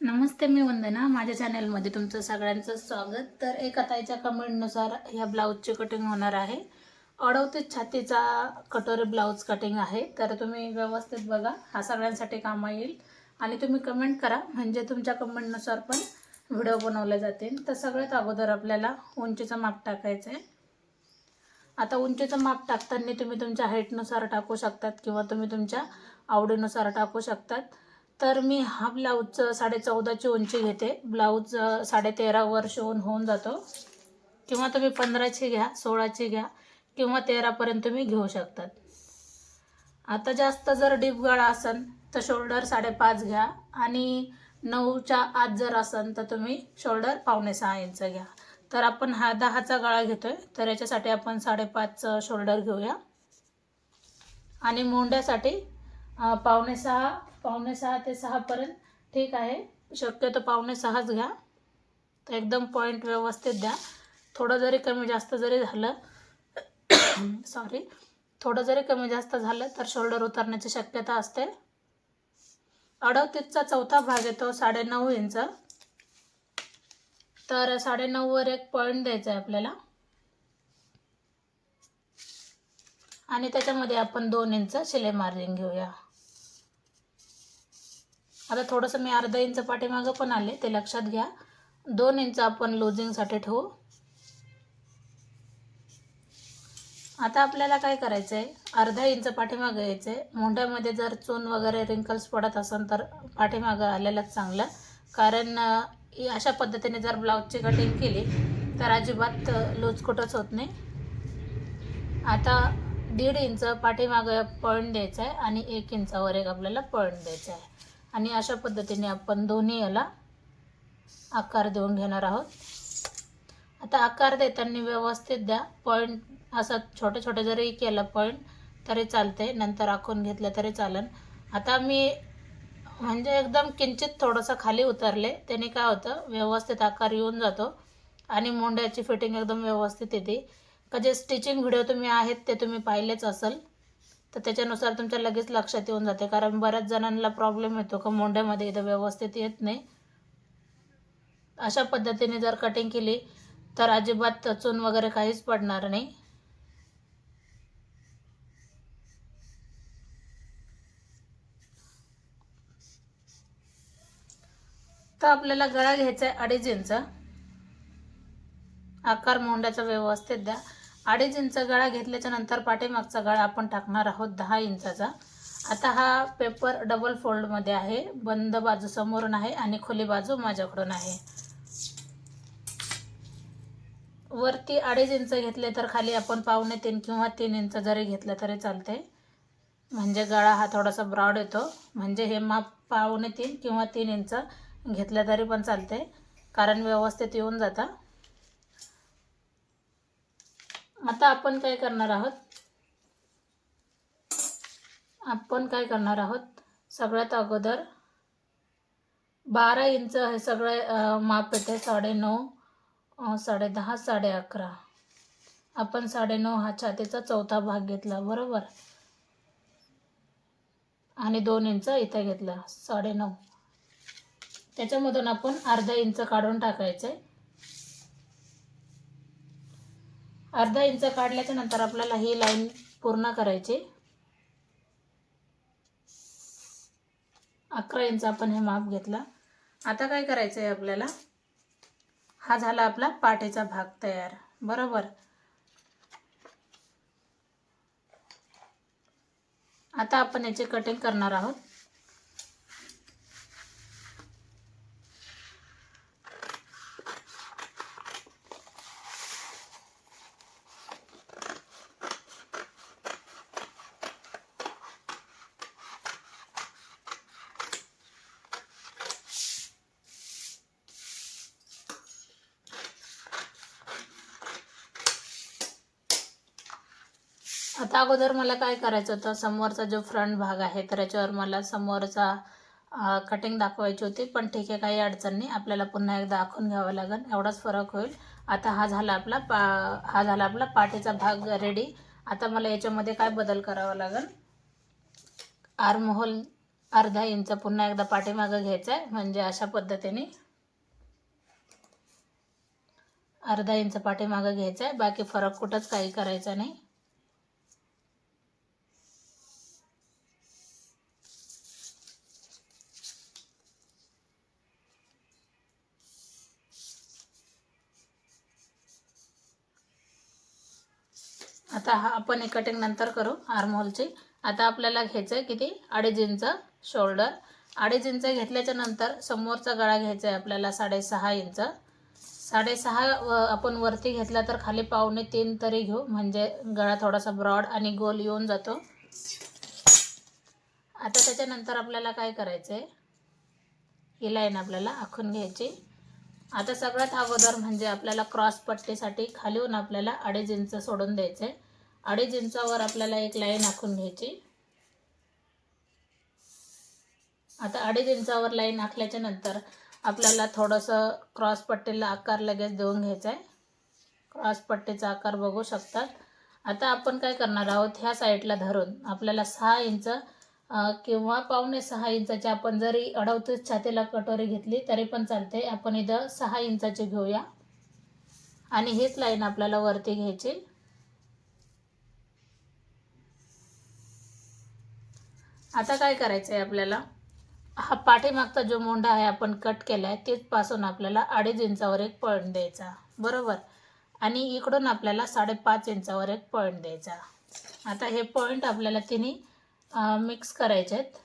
नमस्ते मी वंदना. माझ्या चॅनलमध्ये तुमचं सगळ्यांचं स्वागत. तर एका ताईच्या कमेंटनुसार ह्या ब्लाऊजची कटिंग होणार आहे. अडवतीस छातीचा कटोरे ब्लाऊज कटिंग आहे. तर तुम्ही व्यवस्थित बघा. हा सगळ्यांसाठी कामा येईल. आणि तुम्ही कमेंट करा. म्हणजे तुमच्या कमेंटनुसार पण व्हिडिओ बनवले जातील. तर सगळ्यात अगोदर आपल्याला उंचीचं माप टाकायचं आहे आता उंचीचं माप टाकताना तुम्ही तुमच्या हाईटनुसार टाकू शकतात किंवा तुम्ही तुमच्या आवडीनुसार टाकू शकतात. तर मी हा ब्लाऊजचं साडे चौदाची उंची घेते. ब्लाऊज अ, साडे तेरावर शिवून होऊन जातो. किंवा तुम्ही पंधराची घ्या सोळाची घ्या किंवा तेरापर्यंत तुम्ही घेऊ शकतात. आता जास्त जर डीप गळा असेल तर शोल्डर साडेपाच घ्या. आणि नऊच्या आत जर असेल तर तुम्ही शोल्डर पावणे सहा इंच घ्या. तर आपण हा दहाचा गळा घेतोय. तर याच्यासाठी आपण साडेपाच शोल्डर घेऊया. आणि मोंड्यासाठी पावणे सहा पावणे सहा ते सहापर्यंत ठीक आहे. शक्यतो पावणे सहाच घ्या. तर एकदम पॉईंट व्यवस्थित द्या. थोडं जरी कमी जास्त जरी झालं सॉरी थोडं जरी कमी जास्त झालं तर शोल्डर उतरण्याची शक्यता असते. अडवतीसचा चौथा भाग येतो साडेनऊ इंच. तर साडेनऊवर एक पॉईंट द्यायचा आहे आपल्याला. आणि त्याच्यामध्ये आपण दोन इंच शिलाई मार्जिन घेऊया. आता थोडंसं मी अर्धा इंच पाठीमागं पण आले ते लक्षात घ्या. दोन इंच आपण लोजिंगसाठी ठेवू. आता आपल्याला काय करायचं आहे अर्धा इंच पाठीमागं यायचं आहे मोंढ्यामध्ये जर चून वगैरे रिंकल्स पडत असेल तर पाठीमागं आलेलंच चांगलं. कारण अशा पद्धतीने जर ब्लाऊजची कटिंग केली तर अजिबात लूज कुठंच होत नाही. आता दीड इंच पाठीमागं पॉईंट द्यायचा आहे आणि एक इंचावर एक आपल्याला पॉईंट द्यायचा आहे आणि अशा पद्धतीने आपण दोन्ही याला आकार देऊन घेणार आहोत. आता आकार देताना व्यवस्थित द्या. पॉईंट असं छोटे छोटे जरी केलं पॉईंट तरी चालते नंतर आखून घेतलं तरी चालेल आता मी म्हणजे एकदम किंचित थोडंसं खाली उतरले. त्याने काय होतं? व्यवस्थित आकार येऊन जातो. आणि मोंड्याची फिटिंग एकदम व्यवस्थित येते. का जे स्टिचिंग व्हिडिओ तुम्ही आहेत ते तुम्ही पाहिलेच असेल. तर त्याच्यानुसार तुमच्या लगेच लक्षात येऊन जाते. कारण बऱ्याच जणांना प्रॉब्लेम येतो का मोंड्यामध्ये इथं व्यवस्थित येत नाही. अशा पद्धतीने जर कटिंग केली तर अजिबात चून वगैरे काहीच पडणार नाही. तर आपल्याला गळा घ्यायचा आहे अडीच इंच. आकार मोंड्याचा व्यवस्थित द्या. अडीच इंच गळा घेतल्याच्या नंतर पाठीमागचा गळा आपण टाकणार आहोत दहा इंचाचा. आता हा पेपर डबल फोल्डमध्ये आहे. बंद बाजू समोरून आहे आणि खुली बाजू माझ्याकडून आहे. वरती अडीच इंच घेतले तर खाली आपण पावणे तीन किंवा तीन इंच जरी घेतलं तरी चालते. म्हणजे गळा हा थोडासा ब्रॉड येतो. म्हणजे हे माप पावणे तीन किंवा तीन इंच घेतलं तरी पण चालते. कारण व्यवस्थित येऊन जातं. आता आपण काय करणार आहोत? आपण काय करणार आहोत? सगळ्यात अगोदर बारा इंच हे सगळे माप येते साडेनऊ साडे साडेदहा साडे अकरा. आपण साडेनऊ हा छातीचा चौथा भाग घेतला बरोबर? आणि दोन इंच इथे घेतला साडेनऊ त्याच्यामधून आपण अर्धा इंच काढून टाकायचं. आहे अर्धा इंच काढल्याच्या नंतर आपल्याला ही लाईन पूर्ण करायची. अकरा इंच आपण हे माप घेतला. आता काय करायचं आहे आपल्याला? हा झाला आपला पाठीचा भाग तयार. बरोबर? आता आपण याची कटिंग करणार आहोत. आता अगोदर मला काय करायचं होतं? समोरचा जो फ्रंट भाग आहे तर याच्यावर मला समोरचा कटिंग दाखवायची होती. पण ठीक आहे काही अडचण नाही. आपल्याला पुन्हा एकदा आखून घ्यावं लागेल. एवढाच फरक होईल. आता हा झाला आपला पा हा झाला आपला पाठीचा भाग रेडी आता मला याच्यामध्ये काय बदल करावा लागेल? आर्महोल अर्धा इंच पुन्हा एकदा पाठीमागं घ्यायचं आहे म्हणजे अशा पद्धतीने. अर्धा इंच पाठीमागं घ्यायचं आहे बाकी फरक कुठंच काही करायचा नाही. आता हा आपण एक कटिंग नंतर करू आर्महोलची आता आपल्याला घ्यायचं आहे किती? अडीच इंच शोल्डर अडीच इंच घेतल्याच्या नंतर समोरचा गळा घ्यायचा आहे आपल्याला साडेसहा इंच. साडेसहा व आपण वरती घेतला तर खाली पावणे तीन तरी घेऊ. म्हणजे गळा थोडासा ब्रॉड आणि गोल येऊन जातो. आता त्याच्यानंतर आपल्याला काय करायचं आहे ही लाईन आपल्याला आखून घ्यायची. आता सगळ्यात अगोदर म्हणजे आपल्याला क्रॉस पट्टीसाठी खालीहून आपल्याला अडीच इंच सोडून द्यायचं. आहे अडीच इंचावर आपल्याला एक लाईन आखून घ्यायची. आता अडीच इंचावर लाईन आखल्याच्या नंतर आपल्याला थोडंसं क्रॉस पट्टीला आकार लगेच देऊन घ्यायचा आहे क्रॉस पट्टीचा आकार बघू शकतात. आता आपण काय करणार आहोत? ह्या साईडला धरून आपल्याला सहा इंच किंवा पावणे सहा इंचाची आपण जरी अडवतीस छातीला कटोरी घेतली तरी पण चालते. आपण इथं सहा इंचाची घेऊया. आणि हीच लाईन आपल्याला वरती घ्यायची. आता काय करायचं आहे आपल्याला? हा पाठीमागचा जो मोंढा आहे आपण कट केला आहे तिथपासून आपल्याला अडीच इंचावर एक पॉईंट द्यायचा. बरोबर? आणि इकडून आपल्याला साडेपाच इंचावर एक पॉईंट द्यायचा. आता हे पॉईंट आपल्याला तिन्ही मिक्स करायचे आहेत.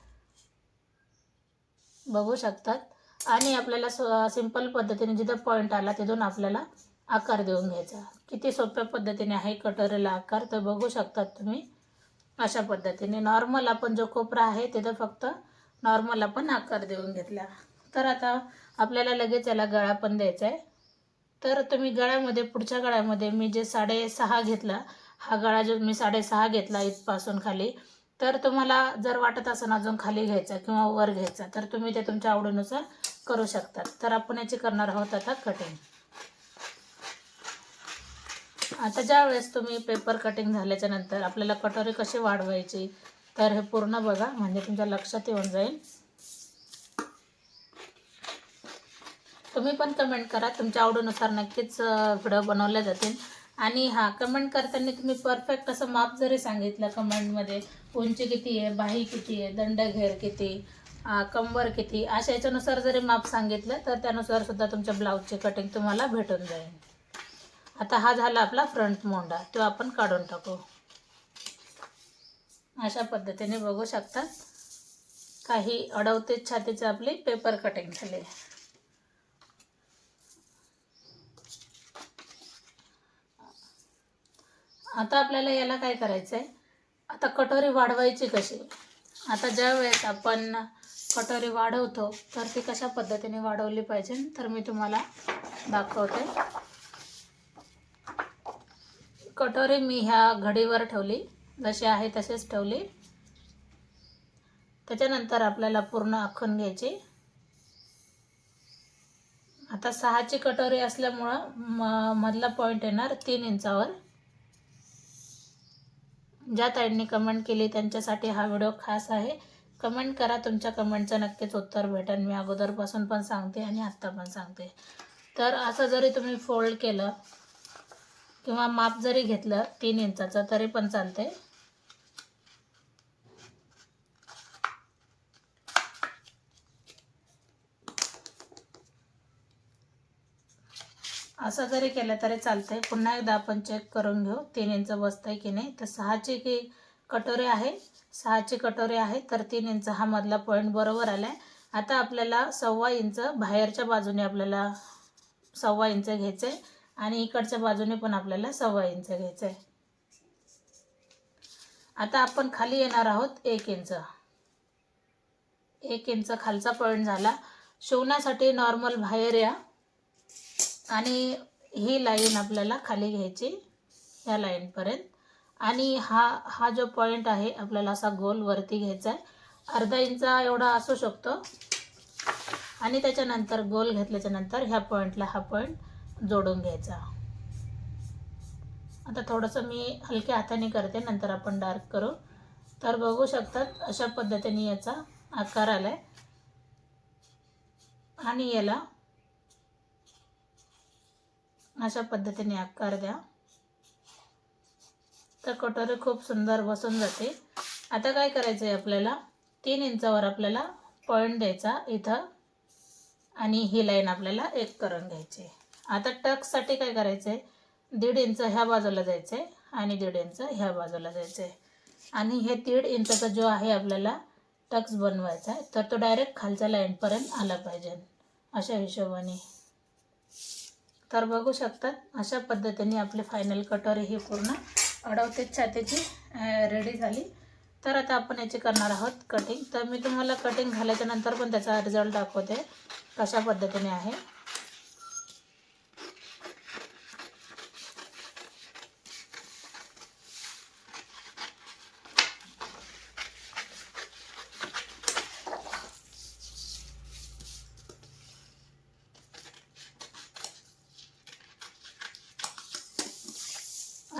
बघू शकतात. आणि आपल्याला सिंपल पद्धतीने जिथं पॉईंट आला तिथून आपल्याला आकार देऊन घ्यायचा. किती सोप्या पद्धतीने आहे कटोरीला आकार तर बघू शकतात तुम्ही. अशा पद्धतीने नॉर्मल आपण जो कोपरा आहे तिथं फक्त नॉर्मल आपण आकार देऊन घेतला. तर आता आपल्याला लगेच याला गळा पण द्यायचा आहे. तर तुम्ही गळ्यामध्ये पुढच्या गळ्यामध्ये मी जे साडेसहा घेतला हा गळा जो मी साडेसहा घेतला इथपासून खाली तर तुम्हाला जर वाटत असेल अजून खाली घ्यायचा किंवा वर घ्यायचा तर तुम्ही ते तुमच्या आवडीनुसार करू शकतात. तर आपण याची करणार आहोत आता कटिंग आता ज्या वेळेस तुम्ही पेपर कटिंग झाल्याच्यानंतर आपल्याला कटोरी कशी वाढवायची तर हे पूर्ण बघा म्हणजे तुमच्या लक्षात येऊन जाईल. तुम्ही पण कमेंट करा तुमच्या आवडीनुसार नक्कीच व्हिडिओ बनवले जातील. आणि हा कमेंट करताना तुम्ही परफेक्ट असं माप जरी सांगितलं कमेंटमध्ये उंची किती आहे बाही किती आहे दंडघेर किती कंबर किती अशा याच्यानुसार जरी माप सांगितलं तर त्यानुसार सुद्धा तुमच्या ब्लाऊजची कटिंग तुम्हाला भेटून जाईल. आता हा झाला आपला फ्रंट मोंडा तो आपण काढून टाकू. अशा पद्धतीने बघू शकतात काही अडवते छातीचं आपली पेपर कटिंग झाली. आता आपल्याला याला काय करायचं आहे आता कटोरी वाढवायची कशी? आता ज्या वेळेस आपण कटोरी वाढवतो तर ती कशा पद्धतीने वाढवली पाहिजे? तर मी तुम्हाला दाखवते. कटोरी मी ह्या घडीवर ठेवली. जशी आहे तशीच ठेवली. त्याच्यानंतर आपल्याला पूर्ण आखून घ्यायची. आता सहाची कटोरी असल्यामुळं म मधला पॉईंट येणार तीन इंचावर. ज्या ताईंनी कमेंट केली त्यांच्यासाठी हा व्हिडिओ खास आहे. कमेंट करा तुमच्या कमेंटचं नक्कीच उत्तर भेटेल. मी अगोदरपासून पण सांगते आणि आत्ता पण सांगते. तर असं जरी तुम्ही फोल्ड केलं किंवा माप जरी घेतलं तीन इंचाचं तरी पण चालते असं जरी केलं तरी चालतंय. पुन्हा एकदा आपण चेक करून घेऊ. तीन इंच बसतंय की नाही? तर सहाची की कटोरे आहे? सहाची कटोरे आहे. तर तीन इंच हा मधला पॉईंट बरोबर आला आहे आता आपल्याला सव्वा इंच बाहेरच्या बाजूने आपल्याला सव्वा इंच घ्यायचं आहे आणि इकडच्या बाजूने पण आपल्याला सव्वा इंच घ्यायचं आहे आता आपण खाली येणार आहोत एक इंच. एक इंच खालचा पॉईंट झाला. शिवण्यासाठी नॉर्मल बाहेर या. आणि ही लाईन आपल्याला खाली घ्यायची ह्या लाईनपर्यंत. आणि हा हा जो पॉईंट आहे आपल्याला असा गोल वरती घ्यायचा आहे. अर्धा इंचा एवढा असू शकतो. आणि त्याच्यानंतर गोल घेतल्याच्या नंतर ह्या पॉईंटला हा पॉईंट जोडून घ्यायचा. आता थोडंसं मी हलक्या हाताने करते नंतर आपण डार्क करू. तर बघू शकतात अशा पद्धतीने याचा आकार आला आहे आणि याला अशा पद्धतीने आकार द्या. तर कटोरी खूप सुंदर बसून जाते आता काय करायचं आहे आपल्याला? तीन इंचावर आपल्याला पॉईंट द्यायचा इथं. आणि ही लाईन आपल्याला एक करून घ्यायची. आता टक्ससाठी काय करायचं आहे दीड इंच ह्या बाजूला जायचं आहे आणि दीड इंच ह्या बाजूला जायचं आहे आणि हे दीड इंचाचा जो आहे आपल्याला टक्स बनवायचा आहे तर तो डायरेक्ट खालच्या लाईनपर्यंत आला पाहिजे. अशा हिशोबाने. तर बघू शकतात अशा पद्धतीने आपली फायनल कटोरी ही पूर्ण अडवते छातीची रेडी झाली. तर आता आपण याची करणार आहोत कटिंग तर मी तुम्हाला कटिंग झाल्याच्यानंतर पण त्याचा रिझल्ट दाखवते कशा पद्धतीने आहे.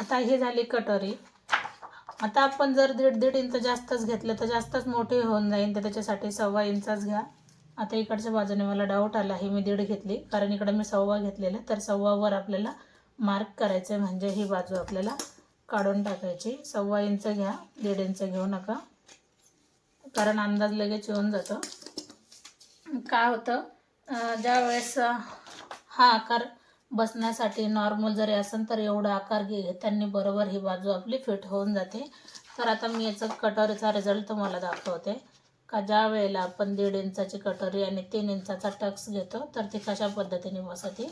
आता ही झाली कटोरी. आता आपण जर दीड दीड इंच जास्तच घेतलं तर जास्तच मोठी होऊन जाईल तर त्याच्यासाठी सव्वा इंचाच घ्या. आता इकडच्या बाजूने मला डाऊट आला ही मी दीड घेतली. कारण इकडे मी सव्वा घेतलेलं. तर सव्वावर आपल्याला मार्क करायचं म्हणजे ही बाजू आपल्याला काढून टाकायची. सव्वा इंच घ्या दीड इंच घेऊ नका. कारण अंदाज लगेच येऊन जातो. काय होतं? ज्या वेळेस हा आकार बसण्यासाठी नॉर्मल जरी असेल तर एवढा आकार घे त्यांनी बरोबर ही बाजू आपली फिट होऊन जाते. तर आता मी याचा कटोरीचा रिझल्ट तुम्हाला दाखवते. का ज्या वेळेला आपण दीड इंचाची कटोरी आणि तीन इंचाचा टक्स घेतो तर ती कशा पद्धतीने बसते?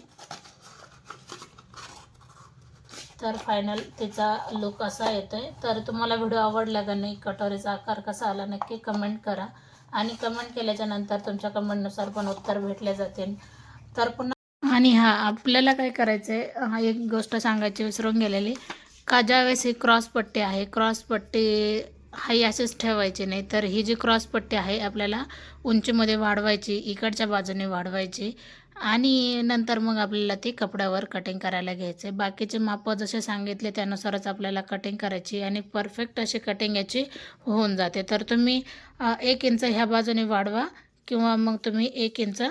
तर फायनल तिचा लुक असा येतो आहे तर तुम्हाला व्हिडिओ आवडला का नाही कटोरीचा आकार कसा आला नक्की कमेंट करा. आणि कमेंट केल्याच्यानंतर तुमच्या कमेंटनुसार पण उत्तर भेटले जातील. तर पुन्हा आणि हा आपल्याला काय करायचं आहे हा एक गोष्ट सांगायची विसरून गेलेली. का ज्यावेळेस ही क्रॉस पट्टी आहे क्रॉस पट्टी हाही असेच ठेवायची नाही तर ही जी क्रॉस पट्टी आहे आपल्याला उंचीमध्ये वाढवायची इकडच्या बाजूने वाढवायची आणि नंतर मग आपल्याला ती कपड्यावर कटिंग करायला घ्यायचे बाकीचे मापं जसे सांगितले त्यानुसारच आपल्याला कटिंग करायची आणि परफेक्ट अशी कटिंग याची होऊन जाते. तर तुम्ही एक इंच ह्या बाजूने वाढवा किंवा मग तुम्ही एक इंच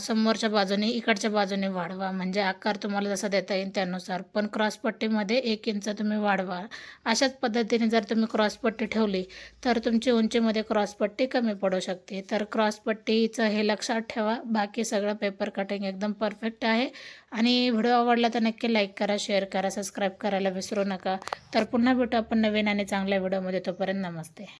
समोरच्या बाजूने इकडच्या बाजूने वाढवा. म्हणजे आकार तुम्हाला जसा देता येईल त्यानुसार. पण क्रॉसपट्टीमध्ये एक इंच तुम्ही वाढवा. अशाच पद्धतीने जर तुम्ही क्रॉसपट्टी ठेवली तर तुमची उंचीमध्ये क्रॉसपट्टी कमी पडू शकते. तर क्रॉसपट्टीचं हे लक्षात ठेवा. बाकी सगळं पेपर कटिंग एकदम परफेक्ट आहे. आणि व्हिडिओ आवडला तर नक्की लाईक करा शेअर करा सबस्क्राईब करायला विसरू नका. तर पुन्हा भेटू आपण नवीन आणि चांगल्या व्हिडिओमध्ये. तोपर्यंत नमस्ते.